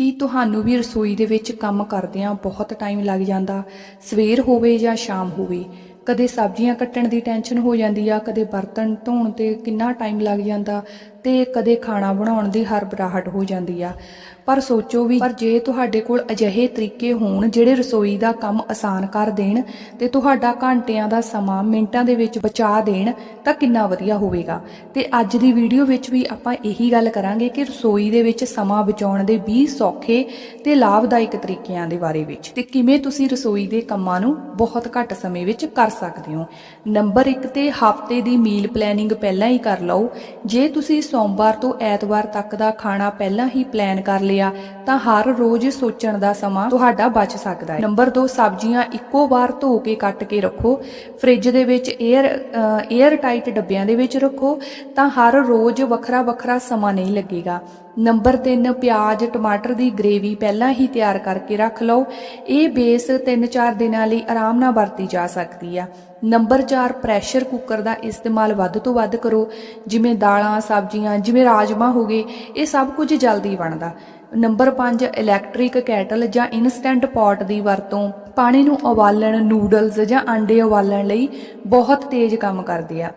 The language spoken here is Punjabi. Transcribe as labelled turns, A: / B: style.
A: ਕੀ ਤੁਹਾਨੂੰ ਵੀ ਰਸੋਈ ਦੇ ਵਿੱਚ ਕੰਮ ਕਰਦਿਆਂ ਬਹੁਤ ਟਾਈਮ ਲੱਗ ਜਾਂਦਾ। ਸਵੇਰ ਹੋਵੇ ਜਾਂ ਸ਼ਾਮ ਹੋਵੇ। ਕਦੇ ਸਬਜ਼ੀਆਂ ਕੱਟਣ ਦੀ ਟੈਨਸ਼ਨ ਹੋ ਜਾਂਦੀ ਆ, ਕਦੇ ਬਰਤਨ ਧੋਣ ਤੇ ਕਿੰਨਾ ਟਾਈਮ ਲੱਗ ਜਾਂਦਾ ਤੇ ਕਦੇ ਖਾਣਾ ਬਣਾਉਣ ਦੀ ਹਰਬਰਾਹਟ ਹੋ ਜਾਂਦੀ ਆ। ਪਰ ਸੋਚੋ ਵੀ, ਪਰ ਜੇ ਤੁਹਾਡੇ ਕੋਲ ਅਜਿਹੇ ਤਰੀਕੇ ਹੋਣ ਜਿਹੜੇ ਰਸੋਈ ਦਾ ਕੰਮ ਆਸਾਨ ਕਰ ਦੇਣ ਤੇ ਤੁਹਾਡਾ ਘੰਟਿਆਂ ਦਾ ਸਮਾਂ ਮਿੰਟਾਂ ਦੇ ਵਿੱਚ ਬਚਾ ਦੇਣ, ਤਾਂ ਕਿੰਨਾ ਵਧੀਆ ਹੋਵੇਗਾ। ਤੇ ਅੱਜ ਦੀ ਵੀਡੀਓ ਵਿੱਚ ਵੀ ਆਪਾਂ ਇਹੀ ਗੱਲ ਕਰਾਂਗੇ ਕਿ ਰਸੋਈ ਦੇ ਵਿੱਚ ਸਮਾਂ ਬਚਾਉਣ ਦੇ 20 ਸੌਖੇ ਤੇ ਲਾਭਦਾਇਕ ਤਰੀਕਿਆਂ ਦੇ ਬਾਰੇ ਵਿੱਚ। ਤੇ ਕਿਵੇਂ ਤੁਸੀਂ ਰਸੋਈ ਦੇ ਕੰਮਾਂ ਨੂੰ ਬਹੁਤ ਘੱਟ ਸਮੇਂ ਵਿੱਚ ਕਰ ਸਕਦੇ ਹੋ। ਨੰਬਰ 1 ਤੇ ਹਫ਼ਤੇ ਦੀ ਮੀਲ ਪਲੈਨਿੰਗ ਪਹਿਲਾਂ ਹੀ ਕਰ ਲਓ। ਜੇ ਤੁਸੀਂ ਸੋਮਵਾਰ ਤੋਂ ਐਤਵਾਰ ਤੱਕ ਦਾ ਖਾਣਾ ਪਹਿਲਾਂ ਹੀ ਪਲਾਨ ਕਰ ਲਿਆ, ਤਾਂ ਹਰ ਰੋਜ਼ ਸੋਚਣ ਦਾ ਸਮਾਂ ਤੁਹਾਡਾ ਬਚ ਸਕਦਾ ਹੈ। ਨੰਬਰ 2 ਸਬਜ਼ੀਆਂ ਇੱਕੋ ਵਾਰ ਧੋ ਕੇ ਕੱਟ ਕੇ ਰੱਖੋ। ਫ੍ਰਿਜ ਦੇ ਵਿੱਚ 에ਅਰ 에ਅਰ ਟਾਈਟ ਡੱਬਿਆਂ ਦੇ ਵਿੱਚ ਰੱਖੋ, ਤਾਂ ਹਰ ਰੋਜ਼ ਵੱਖਰਾ ਵੱਖਰਾ ਸਮਾਂ ਨਹੀਂ ਲੱਗੇਗਾ। ਨੰਬਰ 3 ਪਿਆਜ਼, ਟਮਾਟਰ ਦੀ ਗ੍ਰੇਵੀ ਪਹਿਲਾਂ ਹੀ ਤਿਆਰ ਕਰਕੇ ਰੱਖ ਲਓ। ਇਹ ਬੇਸ 3-4 ਦਿਨਾਂ ਲਈ ਆਰਾਮ ਨਾਲ ਵਰਤੀ ਜਾ ਸਕਦੀ ਆ। ਨੰਬਰ 4 ਪ੍ਰੈਸ਼ਰ ਕੁੱਕਰ ਦਾ ਇਸਤੇਮਾਲ ਵੱਧ ਤੋਂ ਵੱਧ ਕਰੋ। ਜਿਵੇਂ ਦਾਲਾਂ, ਸਬਜ਼ੀਆਂ, ਜਿਵੇਂ ਰਾਜਮਾ ਹੋ ਗਏ, ਇਹ ਸਭ ਕੁਝ ਜਲਦੀ ਬਣਦਾ। ਨੰਬਰ 5 ਇਲੈਕਟ੍ਰਿਕ ਕੈਟਲ ਜਾਂ ਇਨਸਟੈਂਟ ਪੋਟ ਦੀ ਵਰਤੋਂ। ਪਾਣੀ ਨੂੰ ਉਬਾਲਣ ਨੂਡਲਸ ਜਾਂ ਆਂਡੇ ਉਬਾਲਣ ਲਈ ਬਹੁਤ ਤੇਜ਼ ਕੰਮ ਕਰਦੇ ਆ।